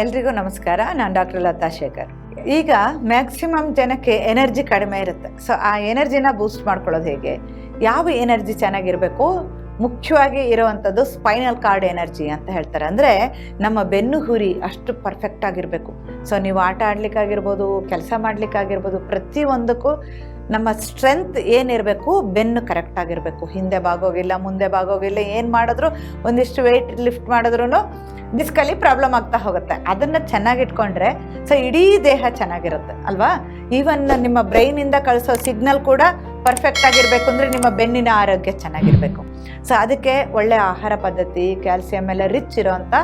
ಎಲ್ರಿಗೂ ನಮಸ್ಕಾರ. ನಾನು ಡಾಕ್ಟರ್ ಲತಾ ಶೇಖರ್. ಈಗ ಮ್ಯಾಕ್ಸಿಮಮ್ ಜನಕ್ಕೆ ಎನರ್ಜಿ ಕಡಿಮೆ ಇರುತ್ತೆ. ಸೊ ಆ ಎನರ್ಜಿನ ಬೂಸ್ಟ್ ಮಾಡ್ಕೊಳ್ಳೋದು ಹೇಗೆ? ಯಾವ ಎನರ್ಜಿ ಚೆನ್ನಾಗಿರಬೇಕು? ಮುಖ್ಯವಾಗಿ ಇರುವಂಥದ್ದು ಸ್ಪೈನಲ್ ಕಾರ್ಡ್ ಎನರ್ಜಿ ಅಂತ ಹೇಳ್ತಾರೆ. ಅಂದರೆ ನಮ್ಮ ಬೆನ್ನು ಹುರಿ ಅಷ್ಟು ಪರ್ಫೆಕ್ಟ್ ಆಗಿರಬೇಕು. ಸೊ ನೀವು ಆಟ ಆಡಲಿಕ್ಕಾಗಿರ್ಬೋದು, ಕೆಲಸ ಮಾಡಲಿಕ್ಕಾಗಿರ್ಬೋದು, ಪ್ರತಿಯೊಂದಕ್ಕೂ ನಮ್ಮ ಸ್ಟ್ರೆಂತ್ ಏನಿರಬೇಕು, ಬೆನ್ನು ಕರೆಕ್ಟ್ ಆಗಿರಬೇಕು. ಹಿಂದೆ ಬಾಗೋಗಿಲ್ಲ ಮುಂದೆ ಬಾಗೋಗಿಲ್ಲ ಏನು ಮಾಡಿದ್ರು, ಒಂದಿಷ್ಟು ವೆಯ್ಟ್ ಲಿಫ್ಟ್ ಮಾಡಿದ್ರೂ ಡಿಸ್ಕಲ್ಲಿ ಪ್ರಾಬ್ಲಮ್ ಆಗ್ತಾ ಹೋಗುತ್ತೆ. ಅದನ್ನು ಚೆನ್ನಾಗಿಟ್ಕೊಂಡ್ರೆ ಸೊ ಇಡೀ ದೇಹ ಚೆನ್ನಾಗಿರುತ್ತೆ, ಅಲ್ವಾ? ಈವನ್ ನಿಮ್ಮ ಬ್ರೈನಿಂದ ಕಳಿಸೋ ಸಿಗ್ನಲ್ ಕೂಡ ಪರ್ಫೆಕ್ಟ್ ಆಗಿರಬೇಕು ಅಂದರೆ ನಿಮ್ಮ ಬೆನ್ನಿನ ಆರೋಗ್ಯ ಚೆನ್ನಾಗಿರಬೇಕು. ಸೊ ಅದಕ್ಕೆ ಒಳ್ಳೆ ಆಹಾರ ಪದ್ಧತಿ ಕ್ಯಾಲ್ಸಿಯಂ ಎಲ್ಲ ರಿಚ್ ಇರೋವಂಥ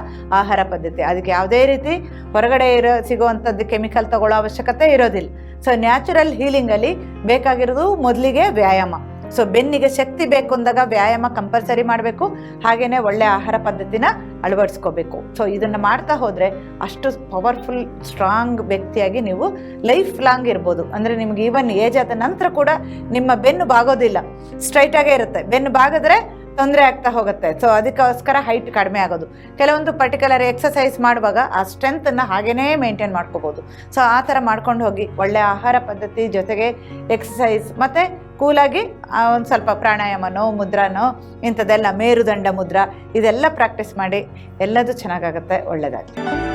ಆಹಾರ ಪದ್ಧತಿ. ಅದಕ್ಕೆ ಯಾವುದೇ ರೀತಿ ಹೊರಗಡೆ ಇರೋ, ಸಿಗುವಂಥದ್ದು ಕೆಮಿಕಲ್ ತಗೊಳ್ಳೋ ಅವಶ್ಯಕತೆ ಇರೋದಿಲ್ಲ. ಸೊ ನ್ಯಾಚುರಲ್ ಹೀಲಿಂಗಲ್ಲಿ ಬೇಕಾಗಿರೋದು ಮೊದಲಿಗೆ ವ್ಯಾಯಾಮ. ಸೊ ಬೆನ್ನಿಗೆ ಶಕ್ತಿ ಬೇಕು ಅಂದಾಗ ವ್ಯಾಯಾಮ ಕಂಪಲ್ಸರಿ ಮಾಡಬೇಕು. ಹಾಗೆಯೇ ಒಳ್ಳೆ ಆಹಾರ ಪದ್ಧತಿನ ಅಳವಡಿಸ್ಕೋಬೇಕು. ಸೊ ಇದನ್ನು ಮಾಡ್ತಾ ಹೋದರೆ ಅಷ್ಟು ಪವರ್ಫುಲ್ ಸ್ಟ್ರಾಂಗ್ ವ್ಯಕ್ತಿಯಾಗಿ ನೀವು ಲೈಫ್ ಲಾಂಗ್ ಇರ್ಬೋದು. ಅಂದರೆ ನಿಮ್ಗೆ ಈವನ್ ಏಜ್ ಆದ ನಂತರ ಕೂಡ ನಿಮ್ಮ ಬೆನ್ನು ಬಾಗೋದಿಲ್ಲ. ಸ್ಟ್ರೈಟಾಗೇ ಇರುತ್ತೆ. ಬೆನ್ನು ಬಾಗಿದ್ರೆ ತೊಂದರೆ ಆಗ್ತಾ ಹೋಗುತ್ತೆ. ಸೊ ಅದಕ್ಕೋಸ್ಕರ ಹೈಟ್ ಕಡಿಮೆ ಆಗೋದು. ಕೆಲವೊಂದು ಪರ್ಟಿಕ್ಯುಲರ್ ಎಕ್ಸಸೈಸ್ ಮಾಡುವಾಗ ಆ ಸ್ಟ್ರೆಂತನ್ನು ಹಾಗೇ ಮೇಂಟೈನ್ ಮಾಡ್ಕೋಬೋದು. ಸೊ ಆ ಥರ ಮಾಡ್ಕೊಂಡು ಹೋಗಿ ಒಳ್ಳೆಯ ಆಹಾರ ಪದ್ಧತಿ ಜೊತೆಗೆ ಎಕ್ಸಸೈಸ್ ಮತ್ತು ಕೂಲಾಗಿ ಒಂದು ಸ್ವಲ್ಪ ಪ್ರಾಣಾಯಾಮನೋ, ಮುದ್ರಾನೋ, ಇಂಥದ್ದೆಲ್ಲ ಮೇರುದಂಡ ಮುದ್ರಾ, ಇದೆಲ್ಲ ಪ್ರಾಕ್ಟೀಸ್ ಮಾಡಿ ಎಲ್ಲದೂ ಚೆನ್ನಾಗಾಗುತ್ತೆ ಒಳ್ಳೆಯದಾಗಲಿ